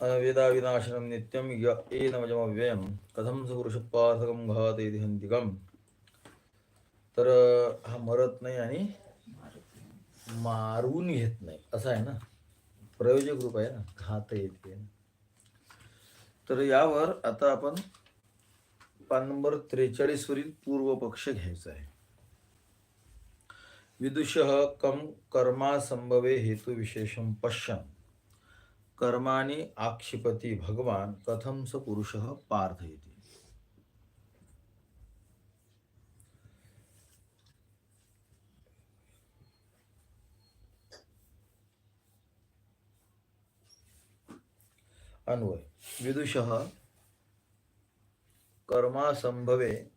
अनवेदाविनाशनं नित्यं य एनमजमव्ययम कथं स पुरुष इति घातयति हंतिकम तर हा मरत नाही आणि मारून घेत नाही. असं आहे ना? प्रयोजक रूप आहे ना? घात येते तर यावर आता आपण पान नंबर त्रेचाळीसवरील पूर्व पक्ष घ्यायचा आहे. विदुषः कम कर्मा संभवे हेतु विशेषम पश्यन्। कर्माणि आक्षिपति भगवान कथम स पुरुषः पार्थयति? अन्वय विदुषः कर्मासंभवे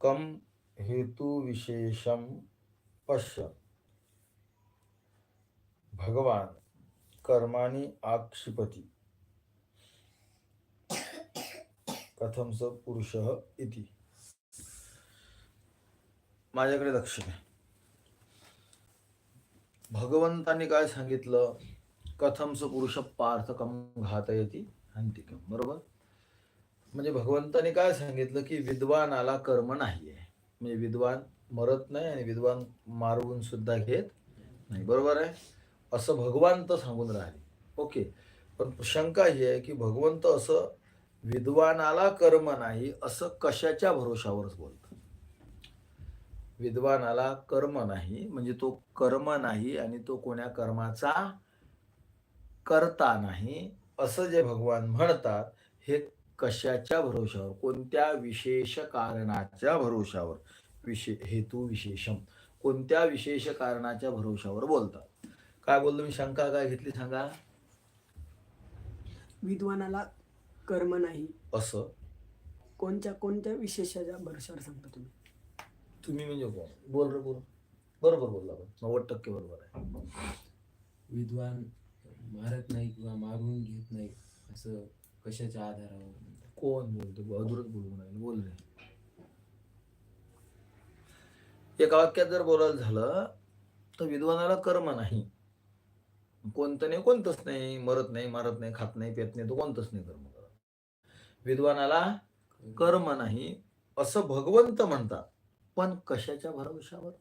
कम हेतुविशेषम पश्य। भगवान कर्माणि आक्षिपति। कथम स पुरुष इति। माझ्याकडे लक्ष द्या। भगवंतांनी काय सांगितलं? कथम स पुरुष पार्थकम घातयती? हंतिकम बरोबर? म्हणजे भगवंताने काय सांगितलं की विद्वानाला कर्म नाही आहे म्हणजे विद्वान मरत नाही आणि विद्वान मारवून सुद्धा घेत नाही. बरोबर आहे? असं भगवंत सांगून राहिले. ओके. पण शंका ही आहे की भगवंत असं विद्वानाला कर्म नाही असं कशाच्या भरोशावरच बोलतं विद्वानाला कर्म नाही म्हणजे तो कर्म नाही आणि तो कोण्या कर्माचा करता नाही असं जे भगवान म्हणतात हे कशाच्या भरोशावर कोणत्या विशेष कारणाच्या भरोशावर विशे हेतू विशेषम कोणत्या विशेष कारणाच्या भरोशावर बोलतात? काय बोललो मी? शंका काय घेतली सांगा. विद्वानाला कर्म नाही. असं? कोणत्या कोणत्या विशेषाच्या भरशावर सांगता तुम्ही? तुम्ही म्हणजे कोण? बोल रे बोल. बरोबर बोलला आपण. नव्वद टक्के बरोबर आहे. विद्वान मारत नाही किंवा मारून घेत नाही असं कशाच्या आधारावर म्हणतात? कोण बोलतो? बहादूरच बोलू नाही बोल रे. एका वाक्यात जर बोलायला झालं तर विद्वानाला कर्म नाही. कोणतं नाही कोणतंच नाही मरत नाही मारत नाही खात नाही पेत नाही तो कोणतंच नाही कर्म करत. विद्वानाला कर्म नाही असं भगवंत म्हणतात. पण कशाच्या भरवशावर?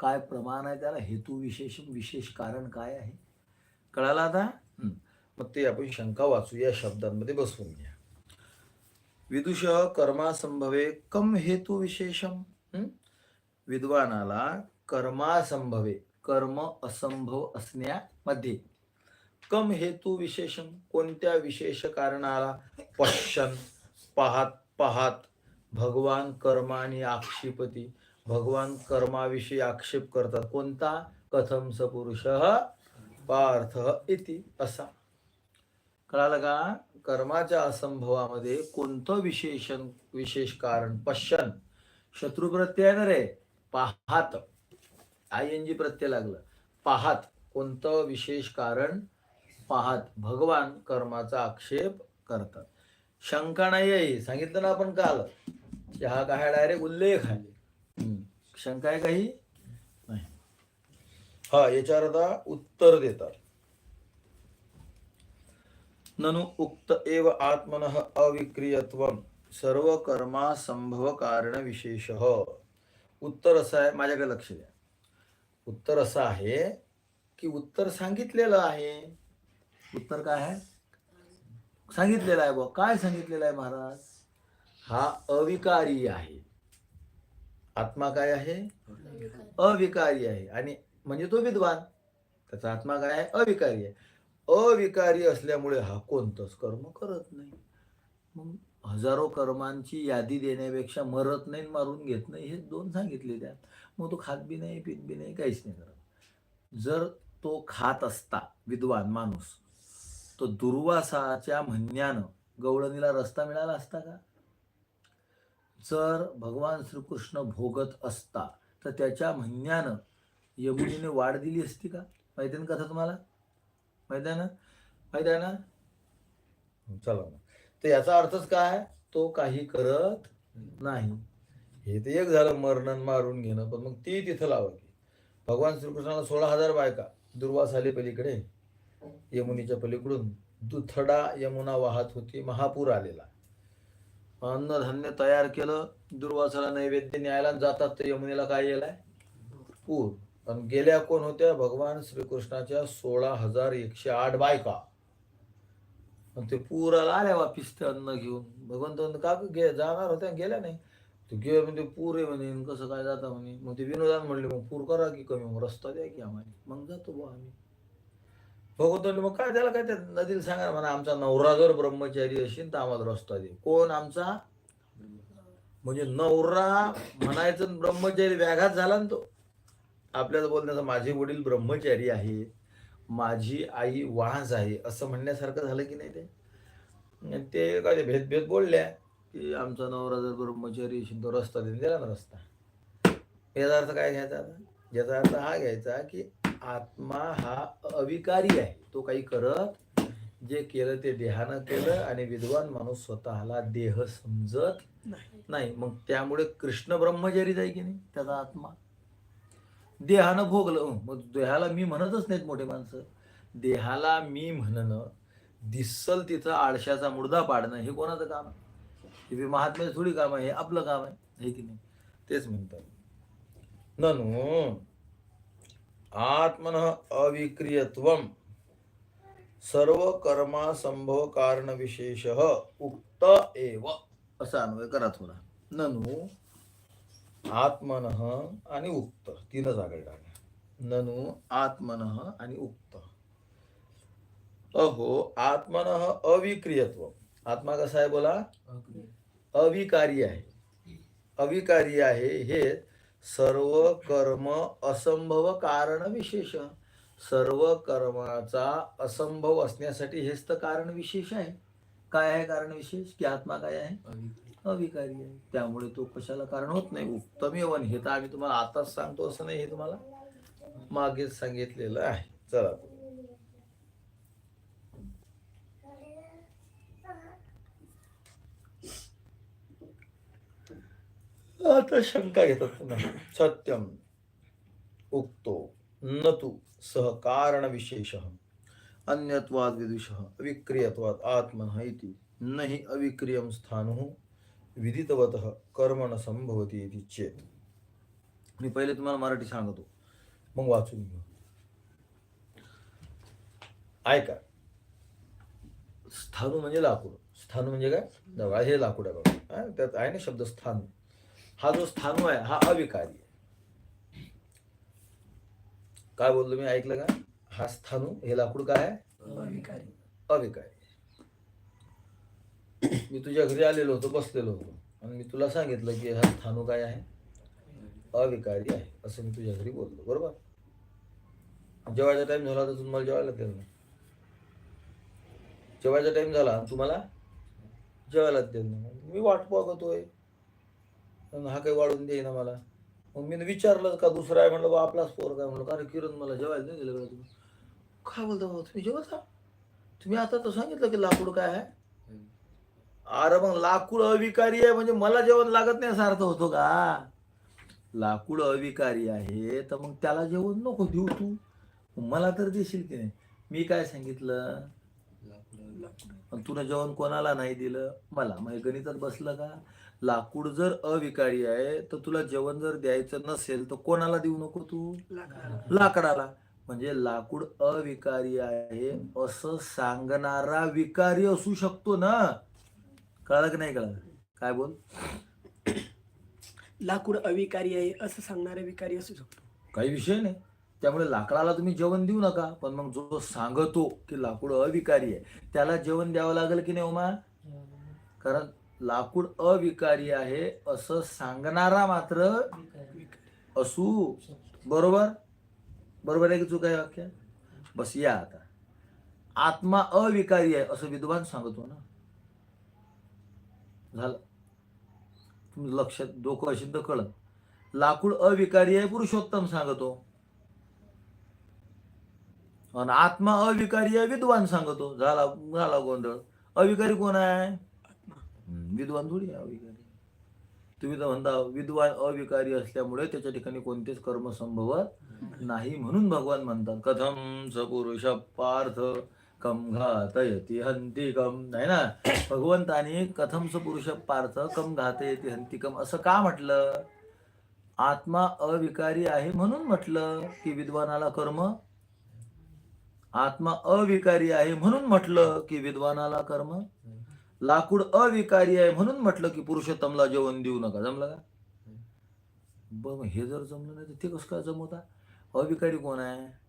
काय प्रमाण आहे त्याला? हेतू विशेष विशेष कारण काय आहे? कळालं आता? मग ते आपण शंका वाचू या शब्दांमध्ये बसवून घ्या. विदुष कर्मासंभवे कम हेतू विशेषम. विद्वानाला कर्मासंभवे कर्म असंभव असण्यामध्ये. कम हेतू विशेषण कोणत्या विशेष कारणाला पश्चन? पाहत पाहत. भगवान कर्माने आक्षेपती. भगवान कर्माविषयी आक्षेप करतात. कोणता? कथम स पार्थ इति असा. कळालं का? कर्माच्या असंभवामध्ये कोणतं विशेषण विशेष कारण? पश्चन. शत्रू प्रत्यय रे पाहात. आय एन जी प्रत्यय लागलं. पाहात कोणतं विशेष कारण? पाहात भगवान कर्माचा आक्षेप करतात. शंका नाही आहे सांगितलं ना आपण काल. चहा हा काय डायरेक्ट उल्लेख आहे. शंका आहे काही नाही. हा याच्यावर आता उत्तर देतात. ननु उक्त एव आत्मन अविक्रियत्व सर्व कर्मा संभव कारण विशेष. उत्तर असं आहे. माझ्याकडे लक्ष द्या. उत्तर असं आहे की उत्तर सांगितलेलं आहे. उत्तर काय आहे? सांगितलेलं आहे बुवा. काय सांगितलेलं आहे महाराज? हा अविकारी आहे. आत्मा काय आहे? अविकारी आहे. आणि म्हणजे तो विद्वान. त्याचा आत्मा काय आहे? अविकारी आहे. अविकारी असल्यामुळे हा कोणतंच कर्म करत नाही. मग हजारो कर्मांची यादी देण्यापेक्षा मरत नाही मारून घेत नाही हे दोन सांगितले त्यात मग तो खात बी नाही पित बी नाही काहीच नाही करत. जर तो खात असता विद्वान माणूस तो दुर्वासाच्या म्हणण्यानं गवळणीला रस्ता मिळाला असता का? जर भगवान श्रीकृष्ण भोगत असता तर त्याच्या म्हणण्यानं यमुनीने वाढ दिली असती का? माहिती आहे ना कथा तुम्हाला? माहिती आहे ना? माहिती आहे ना? चला तर याचा अर्थच काय? तो काही करत नाही. हे तर एक झालं मरणन मारून घेणं पण मग ती तिथं लावायची भगवान श्रीकृष्णाला सोळा हजार बायका दुर्वास आली पलीकडे. यमुनीच्या पलीकडून दुथडा यमुना वाहत होती महापूर आलेला. अन्नधान्य तयार केलं दुर्वासाला नैवेद्य न्यायला जातात तर यमुनेला काय येलाय पूर. पण गेल्या कोण होत्या? भगवान श्रीकृष्णाच्या सोळा हजार एकशे आठ बायका. मग ते पुराला आल्या वापिस ते अन्न घेऊन. भगवंत का गे जाणार होत्या गेल्या नाही. तू गे म्हणजे पूर आहे म्हणे कसं काय जाता म्हणे. मग ते विनोदान म्हणले मग पूर करा की कमी मग रस्ता द्या की आम्हाला. मग जातो बुवा आम्ही. भगवत म्हणले, मग काय त्याला काय त्या नदीला सांगा म्हणा आमचा नवरा जर ब्रह्मचारी असेल तर आम्हाला रस्ता दे. कोण? आमचा? म्हणजे नवरा म्हणायचं ब्रह्मचारी व्याघात झाला ना तो. आपल्याला बोलण्याचा माझे वडील ब्रह्मचारी आहेत माझी आई वाहज आहे असं म्हणण्यासारखं झालं की नाही ते? ते काय ते भेद भेद बोलल्या. की आमचा नवरा जर ब्रह्मचारी तो रस्ता देऊन दिला ना रस्ता. याचा अर्थ काय घ्यायचा आता? याचा अर्थ हा घ्यायचा की आत्मा हा अविकारी आहे. तो काही करत जे केलं ते देहानं केलं आणि विद्वान माणूस स्वतःला देह समजत नाही. नाही. मग त्यामुळे कृष्ण ब्रह्मचारीच आहे की नाही? त्याचा आत्मा. देहानं भोगलं. मग देहाला मी म्हणतच नाहीत मोठे माणसं. देहाला मी म्हणणं दिसल तिथं आळशाचा मुडदा पाडणं हे कोणाचं काम आहे? हे महात्म्याचं थोडी काम आहे हे आपलं काम आहे. हे की नाही? तेच म्हणतात. ननु आत्मन अविक्रियत्व सर्व कर्मा संभव कारण विशेष उक्त एव. असा अन्वय करा थोडा. ननु आत्मन आणि उक्त तीन जागा. टाका ननु आत्मन आणि उक्त. अहो आत्मन अविक्रियत्व. आत्मा कसा आहे बोला. अविकारी आहे. अविकारी आहे हे सर्व कर्म असंभव कारण विशेष. सर्व कर्माचा असंभव असण्यासाठी हेच तर कारण विशेष आहे. काय आहे कारण विशेष? की आत्मा काय आहे? अविक्रिय. अविकारी आहे. त्यामुळे तो कशाला कारण होत नाही? उत्तमेवन हे तर आम्ही तुम्हाला आताच सांगतो असं नाही हे तुम्हाला मागेच सांगितलेलं आहे. चला. आता शंका घेतात पुन्हा सत्यम उक्तो न तू सहकारण विशेष अन्यत्वाद विदुष अविक्रियत्वाद आत्मन इति। न हि अविक्रियम स्थानु विदितवत कर्म न संभवती इति चेत। मी पहिले तुम्हाला मराठी सांगतो. मग वाचून घेऊ ऐका. स्थानू म्हणजे लाकूड. स्थानू म्हणजे काय? बघा हे लाकूड आहे बघा. त्यात आहे ना शब्द स्थानू. हा जो स्थानू आहे हा अविकारी आहे. काय बोललो मी? ऐकलं का? हा स्थानू हे लाकूड काय आहे? अविकारी. अविकारी. मी तुझ्या घरी आलेलो होतो बसलेलो होतो. आणि मी तुला सांगितलं की हा स्थानू काय आहे? अविकारी आहे असं मी तुझ्या घरी बोललो बरोबर? जेवायचा टाइम झाला तर तुम्हाला जेवायला दिलं नाही. जेवायचा टाइम झाला तुम्हाला जेवायला दिलं नाही. मी वाट बघतोय. हा काही वाढून देईना मला. मग मी विचारलं का दुसरा आहे? म्हणलं बा आपलाच पोर काय म्हणलं अरे किरण मला जेवायला नाही दिलं तुम्ही. काय बोलता भाऊ तुम्ही जेवता तुम्ही आता तर सांगितलं की लाकूड काय आहे. अरे मग लाकूड अविकारी आहे म्हणजे मला जेवण लागत नाही असा अर्थ होतो का? लाकूड अविकारी आहे तर मग त्याला जेवण नको देऊ तू. मला तर देशील की नाही. मी काय सांगितलं? लाकूड पण तुला जेवण कोणाला नाही दिलं? मला मग गणितात बसलं का? लाकूड जर अविकारी आहे तर तुला जेवण जर द्यायचं नसेल तर कोणाला देऊ नको तू? लाकडा लाकडाला. म्हणजे लाकूड अविकारी आहे असं सांगणारा विकारी असू शकतो ना? कळलं की नाही कळलं? काय बोल? लाकूड अविकारी आहे असं सांगणारे विकारी असू शकतो. काही विषय नाही. त्यामुळे लाकडाला तुम्ही जेवण देऊ नका पण मग जो सांगतो की लाकूड अविकारी आहे त्याला जेवण द्यावं लागेल की नाही उमा? कारण लाकूड अविकारी आहे असं सांगणारा मात्र असू. बरोबर? बरोबर आहे की चुक आहे वाक्य? बस या आता. आत्मा अविकारी आहे असं विद्वान सांगतो ना. झालं. तुम्ही लक्षात डोकं असेल तर कळत. लाकूड अविकारी आहे पुरुषोत्तम सांगतो. आणि आत्मा अविकारी आहे विद्वान सांगतो. झाला झाला गोंधळ. अविकारी कोण आहे? विद्वान थोडी अविकारी. तुम्ही तर म्हणता विद्वान अविकारी असल्यामुळे त्याच्या ठिकाणी कोणतेच कर्म संभवत नाही म्हणून भगवान म्हणतात. कथम स पुरुष पार्थ कम घातयती हंती कम नाही ना? भगवंताने कथम स पुरुष पार्थ कम घातयती हंती कम असं का म्हटलं? आत्मा अविकारी आहे म्हणून म्हटलं की विद्वानाला कर्म? आत्मा अविकारी आहे म्हणून म्हटलं की विद्वानाला कर्म? लाकूड अविकारी आहे म्हणून म्हटलं की पुरुषोत्तमला जेवण देऊ नका. जमलं का? बघ हे जर जमलं नाही तर ते कसं काय जमवता? अविकारी कोण आहे?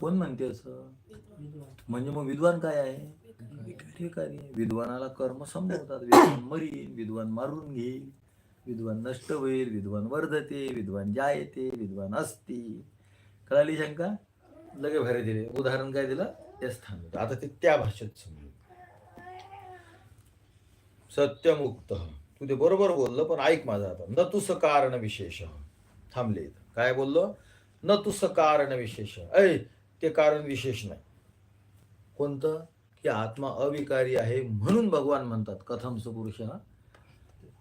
कोण म्हणते असं? म्हणजे मग विद्वान काय आहे? विकारी विद्वानाला कर्म समजवतात विद्वान मरीन विद्वान मारून घेईल. विद्वान नष्ट होईल विद्वान वर्धते विद्वान जायते विद्वान असती. कळाली शंका? लगे भारी दिले. उदाहरण काय दिलं? तेच थांबलं. आता ते त्या भाषेत समजा सत्यमुक्त. तू ते बरोबर बोललं पण ऐक माझा आता. न तुस कारण विशेष. थांबले काय बोललो? न तुस कारण विशेष. ऐ ते कारण विशेष नाही. कोणतं? की आत्मा अविकारी आहे म्हणून भगवान म्हणतात. कथम पुरुष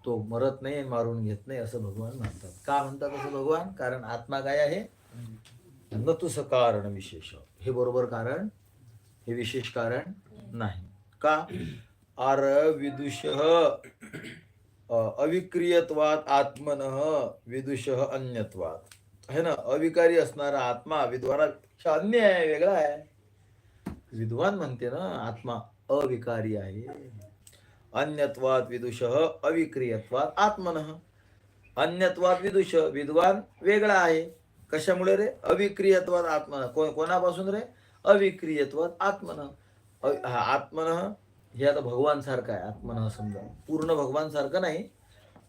तो मरत नाही मारून घेत नाही असं भगवान म्हणतात. का म्हणतात असं भगवान? कारण आत्मा काय आहे? न तुस कारण विशेष. हे बरोबर कारण? हे विशेष कारण नाही. का? आर विदुष। अविक्रियत्वात आत्मन विदुष अन्यत्वात। है ना? अविकारी असणारा आत्मा विद्वानापेक्षा अन्य आहे वेगळा आहे. विद्वान म्हणते ना आत्मा अविकारी आहे. अन्यत्वात विदुष अविक्रियत्वात आत्मन। अन्यत्वात विदुष विद्वान वेगळा आहे. कशामुळे रे? अविक्रियत्वात आत्मन. को कोणापासून रे? अविक्रियत्वात आत्मन। आत्मन हे आता भगवान सारखं आहे आत्मन समजा पूर्ण भगवान सारखं नाही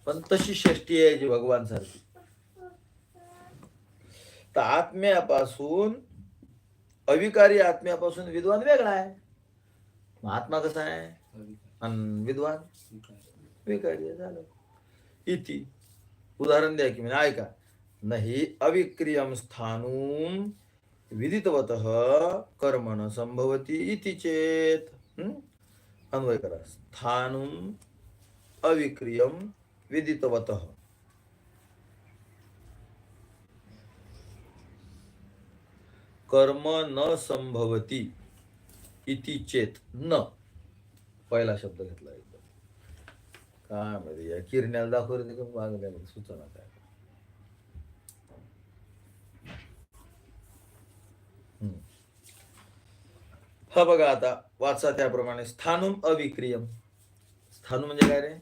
पण तशी षष्टी आहे जी भगवान सारखी तर आत्म्यापासून अविकारी आत्म्यापासून विद्वान वेगळा आहे. आत्मा कसा आहे? आणि विद्वान? विकारी झालं. इति. उदाहरण द्या की म्हणजे ऐका. नाही अविक्रियम स्थानून विदितवत कर्मण संभवती इति चेत अन्वय करा. स्थानम अविक्रियम विदितवत। कर्म न संभवती इति चेत न. पहिला शब्द घेतला एकदम काय माहिती या किरण्याला दाखवले ते मागल्या सूचना काय. हम्म. हा बघा आता वाचा त्याप्रमाणे. स्थानुम अविक्रियम. स्थानू म्हणजे काय रे?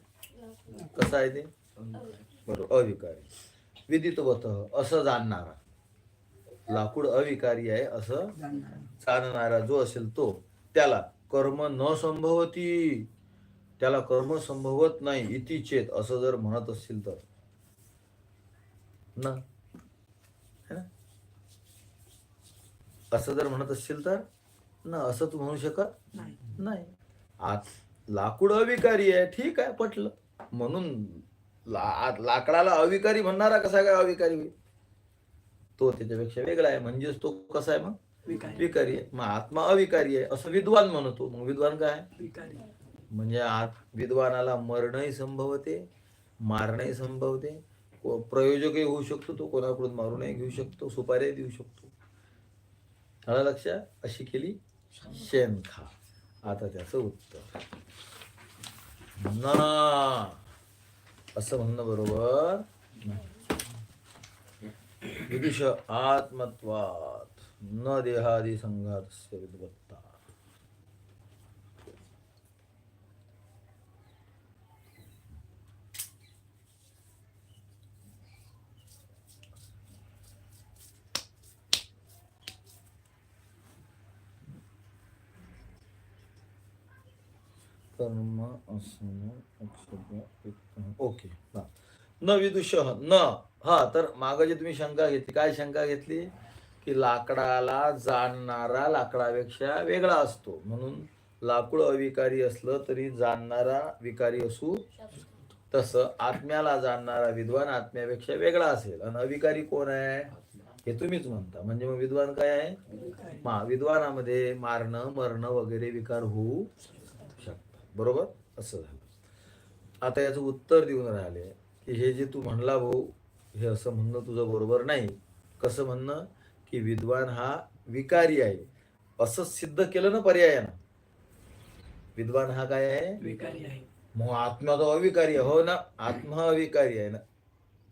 कसं आहे ते? बरोबर. अविकारी. विदितवत. असं जाणणारा. लाकूड अविकारी आहे असं जाणणारा जो असेल तो त्याला कर्म न संभवती. त्याला कर्म संभवत नाही इति चेत असं जर म्हणत असतील तर. ना? ना? असं जर म्हणत असतील तर? ना असं तू म्हणू शकत नाही. नाही. आत लाकूड अविकारी आहे ठीक आहे पटलं. म्हणून ला, लाकडाला अविकारी म्हणणारा कसा काय अविकारी होईल? तो त्याच्यापेक्षा वेगळा आहे म्हणजेच तो कसा आहे मग? विकारी. विकारी आहे. मग आत्मा अविकारी आहे असं विद्वान म्हणतो. मग विद्वान काय विकारी. म्हणजे आत विद्वानाला मरणही संभवते मारणही संभवते. प्रयोजकही होऊ शकतो तो कोणाकडून मारूनही घेऊ शकतो सुपारीही देऊ शकतो. लक्षात अशी केली. शेण खा आता त्याचं उत्तर ना असं म्हणणं बरोबर नाही. विदुष आत्मत्वात न देहादी संघात विद्वत्ता कर्म असणं ओके न विदुष न हा तर मागं जे तुम्ही शंका घेतली काय शंका घेतली की लाकडाला जाणणारा लाकडापेक्षा वेगळा असतो म्हणून लाकूड अविकारी असलं तरी जाणणारा विकारी असू तसं आत्म्याला जाणणारा विद्वान आत्म्यापेक्षा वेगळा असेल आणि अविकारी कोण आहे हे तुम्हीच म्हणता म्हणजे मग विद्वान काय आहे मा विद्वानामध्ये मारणं मरणं वगैरे विकार होऊ बरोबर? असं झालं. आता याचं उत्तर देऊन राहिले की हे जे तू म्हणला भाऊ हे असं म्हणणं तुझं बरोबर नाही. कसं म्हणणं? की विद्वान हा विकारी आहे. असं सिद्ध केलं ना पर्यायानं. विद्वान हा काय आहे? विकारी आहे. मग आत्मा तो अविकारी आहे. हो ना आत्मा अविकारी आहे ना.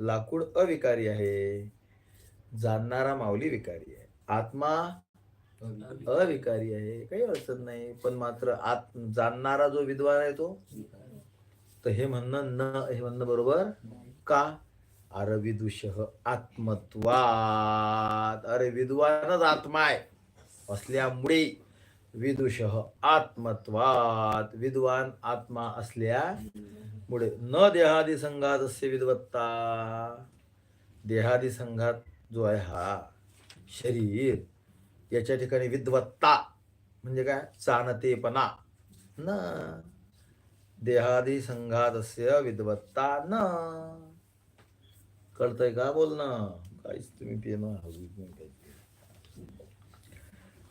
लाकूड अविकारी आहे. जाणणारा माऊली विकारी आहे. आत्मा अविकारी आहे काही अडचण नाही पण मात्र आत जाणणारा जो विद्वान आहे तो. तर हे म्हणणं न हे म्हणणं बरोबर का? अरे विदुष आत्मत्वात. अरे विद्वानच आत्मा आहे. असल्यामुळे विदुष आत्मत्वात. विद्वान आत्मा असल्यामुळे न देहादी संघात असे विद्वत्ता. देहादी संघात जो आहे हा शरीर. याच्या ठिकाणी विद्वत्ता म्हणजे काय? चाणतेपणा. न. देहादी संघातस्य विद्वत्ता न. कळतंय का बोलणं? काहीच तुम्ही पेन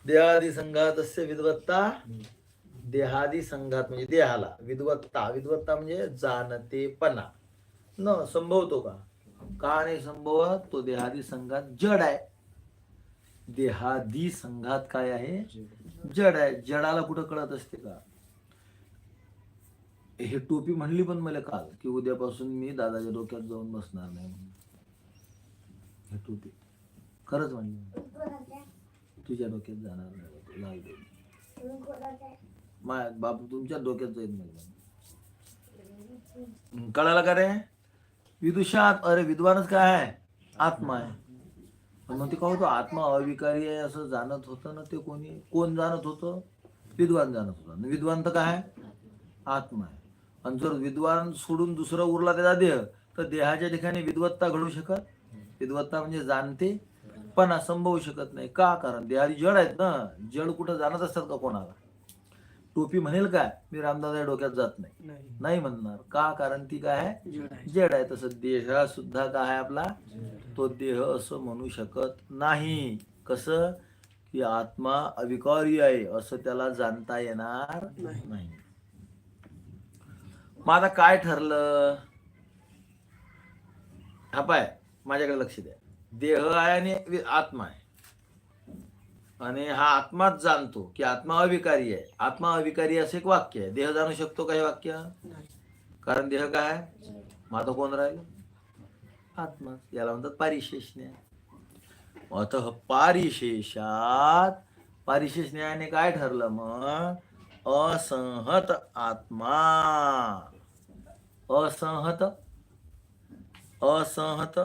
देहादी संघातस्य विद्वत्ता देहादी संघात म्हणजे देहाला. विद्वत्ता. विद्वत्ता म्हणजे जाणतेपणा. न संभवतो का? का नाही संभवत? तो देहादी संघात जड आहे. देहादी संघात काय आहे? जड आहे. जडाला कुठं कळत असते का? हे टोपी म्हणली पण मला काल की उद्यापासून मी दादाच्या डोक्यात जाऊन बसणार नाही म्हणून. हे टोपी. खरंच म्हणली. तुझ्या डोक्यात जाणार नाही लाल. माय बापू तुमच्या डोक्यात जाईल नाही कळालं का रे? विदुषात अरे विद्वानच काय आहे? आत्मा आहे. मग ते काय होतं आत्मा अविकारी आहे असं जाणत होतं ना ते कोणी? कोण जाणत होतं? विद्वान जाणत होतं. विद्वान तर काय? आत्मा आहे. आणि जर विद्वान सोडून दुसरं उरला त्याचा देह तर देहाच्या ठिकाणी विद्वत्ता घडू शकत? विद्वत्ता म्हणजे जाणते पण संभवू शकत नाही. का? कारण देहादी जड आहेत ना. जड कुठं जाणत असतात का कोणाला? टोपी म्हणेल काय मी रामदादा डोक्यात जात नाही. नाही. म्हणणार. का? कारण ती काय आहे? जड आहे. तसं देह सुद्धा काय आहे आपला? तो देह असं म्हणू शकत नाही. कसं? की आत्मा अविकारी आहे असं त्याला जाणता येणार नाही. मग आता काय ठरलं? हा पाय माझ्याकडे लक्ष द्या. देह आहे आणि आत्मा आहे. आणि हा आत्माच जाणतो की आत्मा अविकारी आहे. आत्मा अविकारी असं एक वाक्य आहे. देह जाणू शकतो का हे वाक्य? कारण देह काय आहे? आता कोण राहिलं? आत्मा. याला म्हणतात पारिशेष न्याय. अत पारिशेषात पारिशेष न्यायाने काय ठरलं मग? असंहत आत्मा. असंहत? असंहत?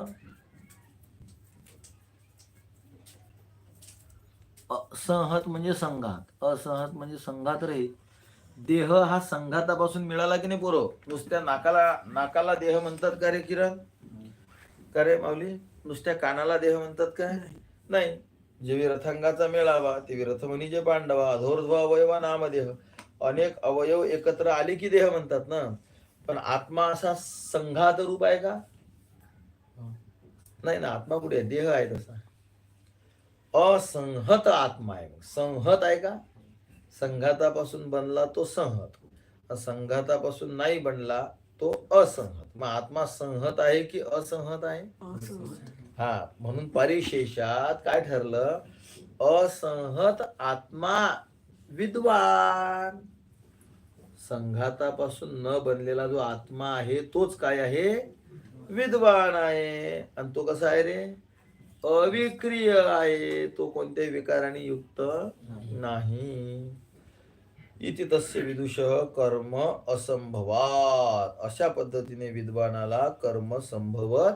असंहत म्हणजे संघात. असंहत म्हणजे संघात रहित देह हा संघातापासून मिळाला की नाही पोरो? नुसत्या नाकाला नाकाला देह म्हणतात का रे किरण? का रे माऊली? नुसत्या कानाला देह म्हणतात काय? नाही. जे विरथांगाचा मेळावा ते विरथमणी जे पांडवा अधोर्ध्व अवयवा नामदेह. अनेक अवयव एकत्र आले की देह म्हणतात ना? पण आत्मा असा संघात रूप आहे का? नाही ना आत्मा कुठे देह आहे तसा. असंहत आत्मा आहे संहत आहे का? संघातापासून बनला तो संहत. संघातापासून नाही बनला तो असंहत. मग आत्मा संहत आहे की असंहत आहे? हा म्हणून परिशेषात काय ठरलं? असंहत आत्मा विद्वान. संघातापासून न बनलेला जो आत्मा आहे तोच काय आहे? विद्वान आहे. आणि तो कसा आहे रे? अविक्रिय आहे तो कोणत्याही विकाराने युक्त नाही. इति तस्य विदुष कर्म असंभवात. अशा पद्धतीने विद्वानाला कर्म संभवत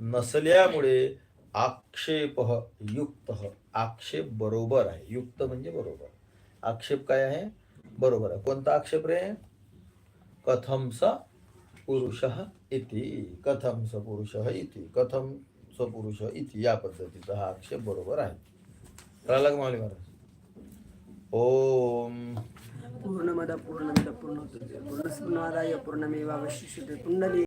नसल्यामुळे आक्षेप युक्त. आक्षेप बरोबर आहे. युक्त म्हणजे बरोबर. आक्षेप काय आहे? बरोबर आहे. कोणता आक्षेप रे? कथम स पुरुष इति. कथम स पुरुष इति. कथम स्वपुरुष पुरुष इति या पद्धतीचा हा आक्षेप बरोबर आहे. प्रल्हाद माऊली महाराज. ओम. पूर्णमद पूर्णमिद पूर्ण पूर्णस्मृणादाय पूर्णमेवावशिष्यते पुंडली